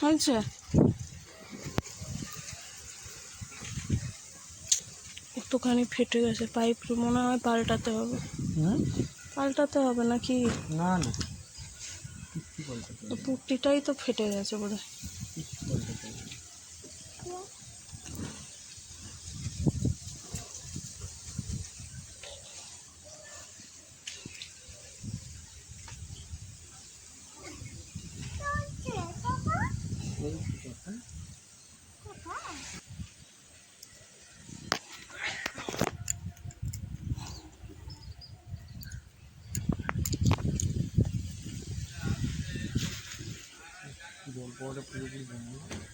হয়েছে? একটুখানি ফেটে গেছে পাইপ মনে হয় পাল্টাতে হবে। হুম পাল্টাতে হবে নাকি? না না। পুটিটাই তো পুট্টিটাই তো ফেটে গেছে বোধ জল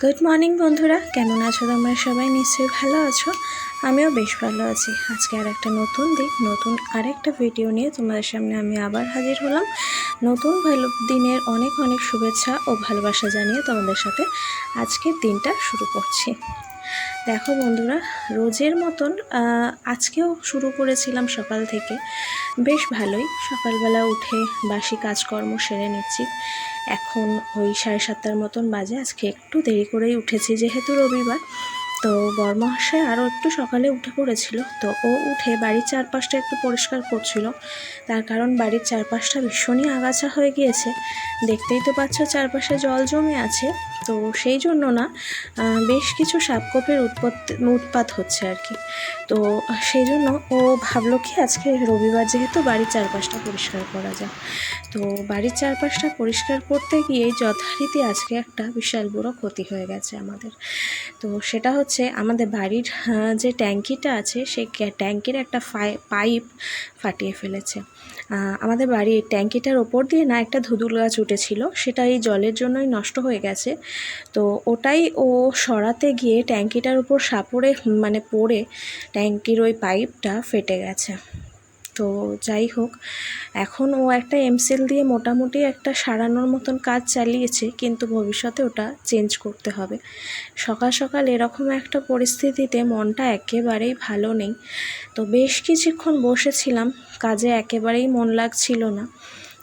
গুড মর্নিং বন্ধুরা। কেমন আছো তোমরা সবাই? নিশ্চয়ই ভালো আছো। আমিও বেশ ভালো আছি। আজকে আর একটা নতুন দিক নতুন আরেকটা ভিডিও নিয়ে তোমাদের সামনে আমি আবার হাজির হলাম। নতুন ভালো দিনের অনেক অনেক শুভেচ্ছা ও ভালোবাসা জানিয়ে তোমাদের সাথে আজকের দিনটা শুরু করছি। দেখো বন্ধুরা, রোজের মতন আজকেও শুরু করেছিলাম সকাল থেকে। বেশ ভালোই, সকালবেলা উঠে বাসি কাজকর্ম সেরে নিচ্ছি। এখন ওই সাড়ে সাতটার মতন বাজে, আজকে একটু দেরি করেই উঠেছি যেহেতু রবিবার। তো বর্মহাশয় আরও একটু সকালে উঠে পড়েছিল, তো ও উঠে বাড়ির চারপাশটা একটু পরিষ্কার করছিল। তার কারণ বাড়ির চারপাশটা ভীষণই আগাছা হয়ে গিয়েছে। দেখতেই তো পাচ্ছ, চারপাশে জল জমে আছে। তো সেই জন্য না বেশ কিছু সাপকোপের উৎপত্তি উৎপাত হচ্ছে আর কি। তো সেই জন্য ও ভাবলো কি আজকে রবিবার যেহেতু বাড়ির চারপাশটা পরিষ্কার করা যায় তো বাড়ির চারপাশটা পরিষ্কার করতে গিয়ে যথারীতি আজকে একটা বিশাল বড় ক্ষতি হয়ে গেছে আমাদের। তো সেটা হচ্ছে আমাদের বাড়ির যে ট্যাঙ্কিটা আছে সেই ট্যাঙ্কির একটা পাইপ ফাটিয়ে ফেলেছে। আমাদের বাড়ির ট্যাঙ্কিটার ওপর দিয়ে না একটা ধুদুল গাছ উঠেছিল, সেটা এই জলের জন্যই নষ্ট হয়ে গেছে। তো ওটাই ও সরাতে গিয়ে ট্যাঙ্কিটার উপর সাপড়ে মানে পড়ে ট্যাঙ্কির ওই পাইপটা ফেটে গেছে। তো যাই হোক, এখন ও একটা এমসেল দিয়ে মোটামুটি একটা সারানোর মতন কাজ চালিয়েছে, কিন্তু ভবিষ্যতে ওটা চেঞ্জ করতে হবে। সকাল সকাল এরকম একটা পরিস্থিতিতে মনটা একেবারেই ভালো নেই। তো বেশ কিছুক্ষণ বসেছিলাম, কাজে একেবারেই মন লাগছিল না।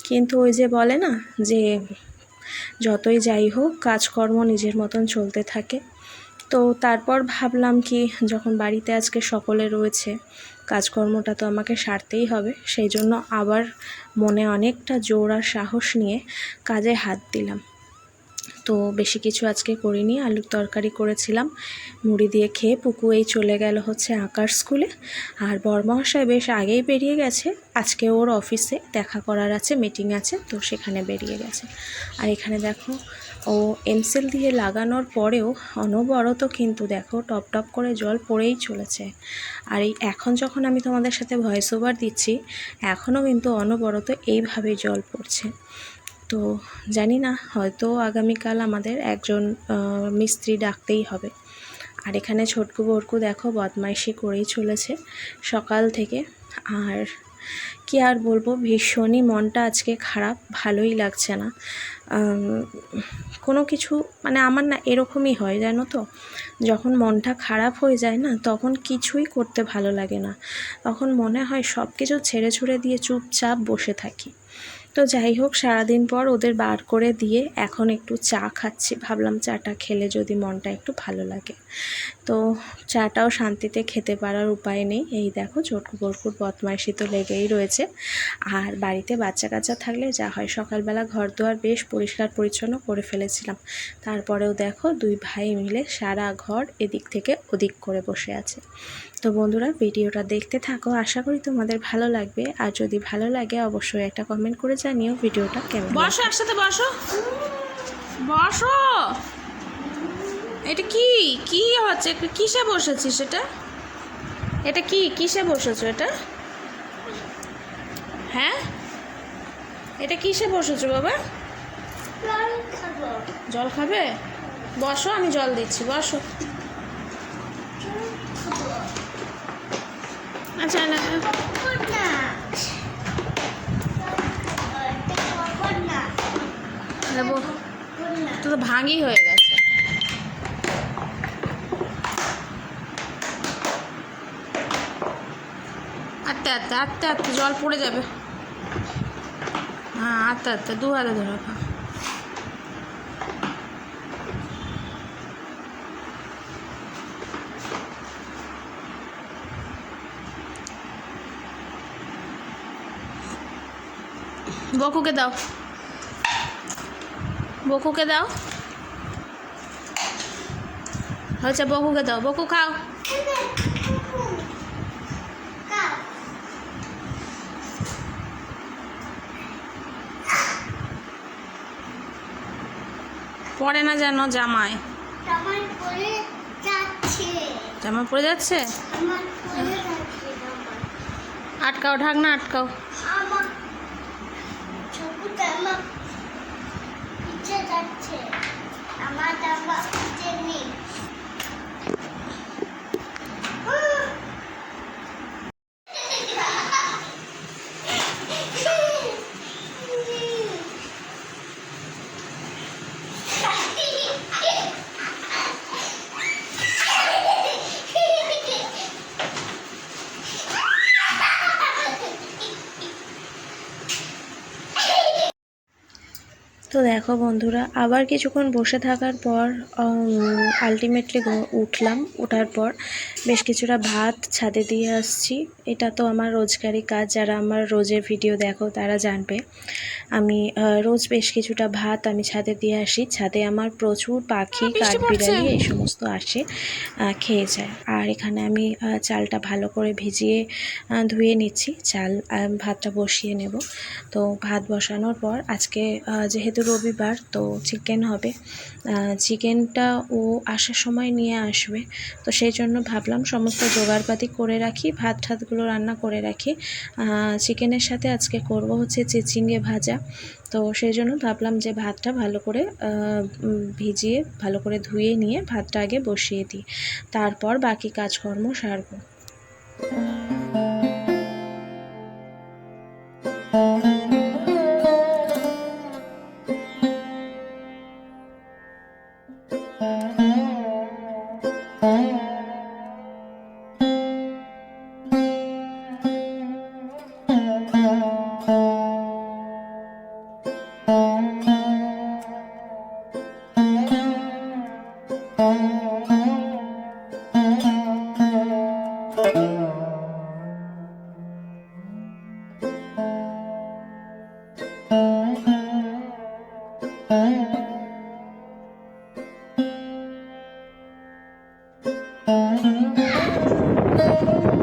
কিন্তু ওই যে বলে না, যে যতই যাই হোক, কাজকর্ম নিজের মতন চলতে থাকে। তো তারপর ভাবলাম কি, যখন বাড়িতে আজকে সকলে রয়েছে কাজকর্মটা তো আমাকে সারতেই হবে। সেই জন্য আবার মনে অনেকটা জোর আর সাহস নিয়ে কাজে হাত দিলাম। তো বেশি কিছু আজকে করিনি, আলুর তরকারি করেছিলাম, মুড়ি দিয়ে খেয়ে পুকু এই চলে গেল হচ্ছে আঁকার স্কুলে। আর বরমহাশয় বেশ আগেই বেরিয়ে গেছে, আজকে ওর অফিসে দেখা করার আছে মিটিং আছে, তো সেখানে বেরিয়ে গেছে। আর এখানে দেখো ও এমসেল দিয়ে লাগানোর পরেও অনবরত কিন্তু দেখো টপ টপ করে জল পড়েই চলেছে। আর এই এখন যখন আমি তোমাদের সাথে ভয়েস ওভার দিচ্ছি, এখনও কিন্তু অনবরত এইভাবেই জল পড়ছে। তো জানি না, হয়তো আগামীকাল আমাদের একজন মিস্ত্রি ডাকতেই হবে। আর এখানে ছোটকু বরকু দেখো বদমাইশি করেই চলেছে সকাল থেকে। আর কি আর বলব, ভীষণই মনটা আজকে খারাপ, ভালোই লাগছে না। কোনো কিছু মানে আমার না এরকমই হয়, জানো তো? যখন মনটা খারাপ হয়ে যায় না, তখন কিছুই করতে ভালো লাগে না। তখন মনে হয় সব কিছু ছেড়ে ছুড়ে দিয়ে চুপচাপ বসে থাকি। তো যাই হোক, সারাদিন পর ওদের বার করে দিয়ে এখন একটু চা খাচ্ছি। ভাবলাম চাটা খেলে যদি মনটা একটু ভালো লাগে। তো চাটাও শান্তিতে খেতে পারার উপায় নেই। এই দেখো ছোটকু বরকুর বদমাইশি তো লেগেই রয়েছে। আর বাড়িতে বাচ্চা কাচ্চা থাকলে যা হয়, সকালবেলা ঘর দুয়ার বেশ পরিষ্কার পরিচ্ছন্ন করে ফেলেছিলাম। তারপরেও দেখো, দুই ভাই মিলে সারা ঘর এদিক থেকে ওদিক করে বসে আছে। তো বন্ধুরা, ভিডিওটা দেখতে থাকো। আশা করি তোমাদের ভালো লাগবে। আর যদি ভালো লাগে, অবশ্যই একটা কমেন্ট করে জানিও ভিডিওটা কেমন বসো, একসাথে বসো। বসো। এটা কি? কি হচ্ছে? কিসে বসেছিস এটা? এটা কি? কিসে বসেছো এটা? হ্যাঁ? এটা কিসে বসেছো বাবা? জল খাবে? বসো, আমি জল দিচ্ছি, বসো। আচ্ছা না। দেবো। তো ভাঙই হয়ে গেছে। আস্তে আস্তে আস্তে আস্তে, জল পড়ে যাবে। হ্যাঁ আস্তে আস্তে, দু হাতে ধরে বকুকে দাও। বকুকে দাও। আচ্ছা বকুকে দাও। বকু খাও। পড়ে না যেন জামায় পরে জামা পড়ে যাচ্ছে? পরে আটকাও ঢাকনা আটকাও আমার ছবিটা আমার পিছে যাচ্ছে আমার জামা পিছে নেই তো দেখো বন্ধুরা আবার কিছুক্ষণ বসে থাকার পর আলটিমেটলি উঠলাম। ওঠার পর বেশ কিছুটা ভাত ছাদে দিয়ে আসছি। এটা তো আমার রোজগারি কাজ যারা আমার রোজের ভিডিও দেখো তারা জানবে। আমি রোজ বেশ কিছুটা ভাত আমি ছাদে দিয়ে আসি। ছাদে আমার প্রচুর পাখি কাঠবিড়ালি এই সমস্ত আসে খেয়ে যায়। আর এখানে আমি চালটা ভালো করে ভিজিয়ে ধুয়ে নিচ্ছি। চাল ভাতটা বসিয়ে নেব। তো ভাত বসানোর পর আজকে আহ, যেহেতু রবিবার তো চিকেন হবে। চিকেনটা ও আসার সময় নিয়ে আসবে। তো সেই জন্য ভাবলাম সমস্ত জোগাড়পাতি করে রাখি ভাত ঠাতগুলো রান্না করে রাখি। চিকেনের সাথে আজকে করব হচ্ছে চিচিঙ্গে ভাজা। তো সেই জন্য ভাবলাম যে ভাতটা ভালো করে ভিজিয়ে, ভালো করে ধুয়ে নিয়ে ভাতটা আগে বসিয়ে দিই। তারপর বাকি কাজকর্ম সারবো। Thank you.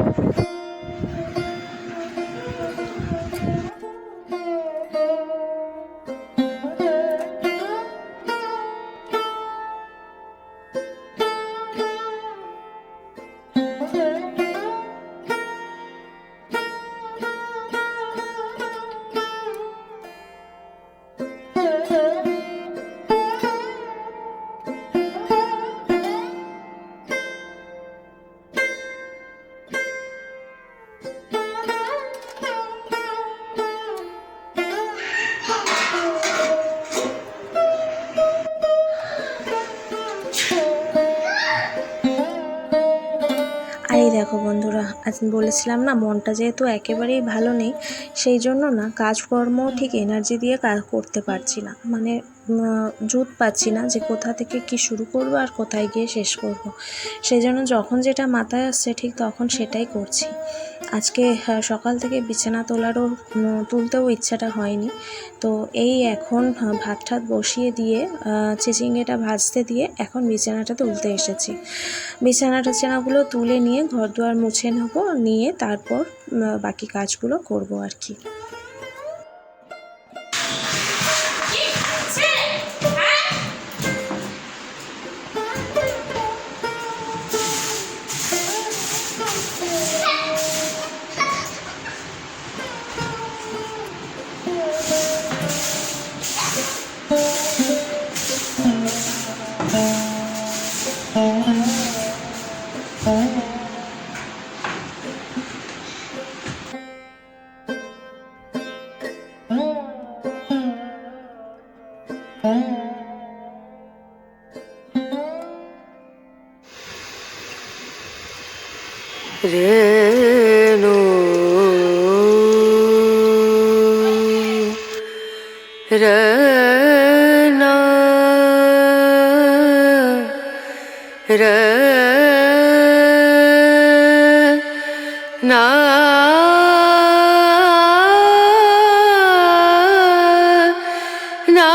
বলেছিলাম না, মনটা যেহেতু একেবারেই ভালো নেই, সেই জন্য না কাজকর্ম ঠিক এনার্জি দিয়ে কাজ করতে পারছি না। মানে জুত পাচ্ছি না যে কোথা থেকে কি শুরু করব আর কোথায় গিয়ে শেষ করব। সেই জন্য যখন যেটা মাথায় আসছে ঠিক তখন সেটাই করছি। আজকে সকাল থেকে বিছানা তোলারও তুলতেও ইচ্ছাটা হয়নি। তো এই এখন ভাত ঠাত বসিয়ে দিয়ে চিচিঙ্গেটা ভাজতে দিয়ে এখন বিছানাটা তুলতে এসেছি। বিছানা টিছানাগুলো তুলে নিয়ে ঘর দুয়ার মুছে নেব, নিয়ে তারপর বাকি কাজগুলো করব আর কি। রনা রনা না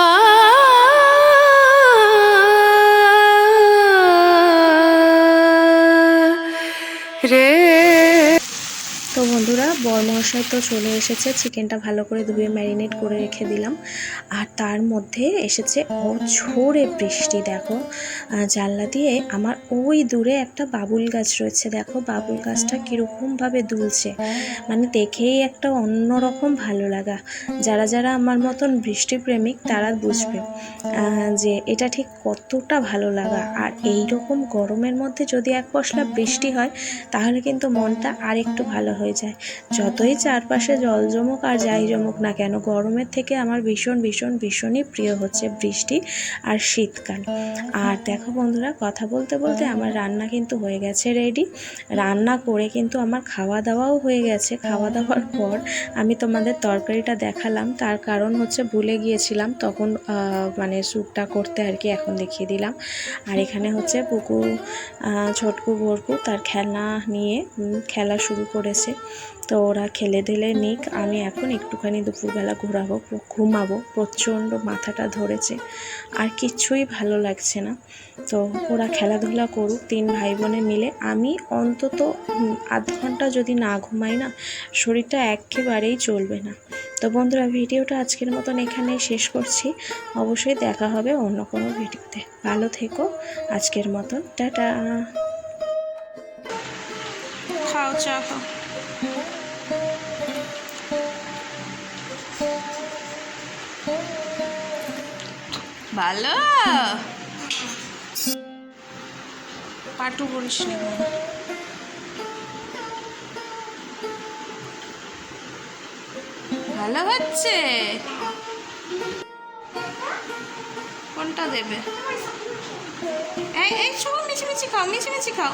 রে তো বন্ধুরা বরমশাই তো চলে এসেছে। চিকেনটা ভালো করে ধুয়ে ম্যারিনেট করে রেখে দিলাম। আর তার মধ্যে এসেছে ঝোরে বৃষ্টি, দেখো। জানলা দিয়ে আমার ওই দূরে একটা বাবুল গাছ রয়েছে, দেখো। বাবুল গাছটা কীরকমভাবে দুলছে। মানে দেখেই একটা অন্যরকম ভালো লাগা। যারা যারা আমার মতন বৃষ্টিপ্রেমিক, তারা বুঝবে যে এটা ঠিক কতটা ভালো লাগা। আর এই রকম গরমের মধ্যে যদি এক পশলা বৃষ্টি হয়, তাহলে কিন্তু মনটা আর একটু ভালো হয়ে যায়। যতই চারপাশে জল জমুক আর যাই জমুক না কেন গরমের থেকে আমার ভীষণ ভীষণ ভীষণই প্রিয় হচ্ছে বৃষ্টি আর শীতকাল। আর দেখো বন্ধুরা কথা বলতে বলতে আমার রান্না কিন্তু হয়ে গেছে রেডি রান্না করে কিন্তু আমার খাওয়া দাওয়াও হয়ে গেছে। খাওয়া দাওয়ার পর আমি তোমাদের তরকারিটা দেখালাম। তার কারণ হচ্ছে ভুলে গিয়েছিলাম তখন মানে স্যুপটা করতে আর কি এখন দেখিয়ে দিলাম। আর এখানে হচ্ছে পুকু আহ, ছোটকু বরকু তার খেলনা নিয়ে খেলা শুরু করেছে। তো ওরা খেলে ঢেলে নিক। আমি এখন একটুখানি দুপুরবেলা ঘোরাবো, ঘুমাবো। প্রচণ্ড মাথাটা ধরেছে। আর কিচ্ছুই ভালো লাগছে না। তো ওরা খেলাধুলা করুক, তিন ভাই বোনে মিলে। আমি অন্তত আধ ঘণ্টা যদি না ঘুমাই না, শরীরটা একেবারেই চলবে না। তো বন্ধুরা, ভিডিওটা আজকের মতন এখানেই শেষ করছি। অবশ্যই দেখা হবে অন্য কোনো ভিডিওতে। ভালো থেকো, আজকের মতন। টাটা। খাও, চা খাও। ভালো। পাটু বলিস নি। ভালো হচ্ছে? কোনটা দেবে? এই এই সব মিছি মিছি খাও মিছি মিছি খাও।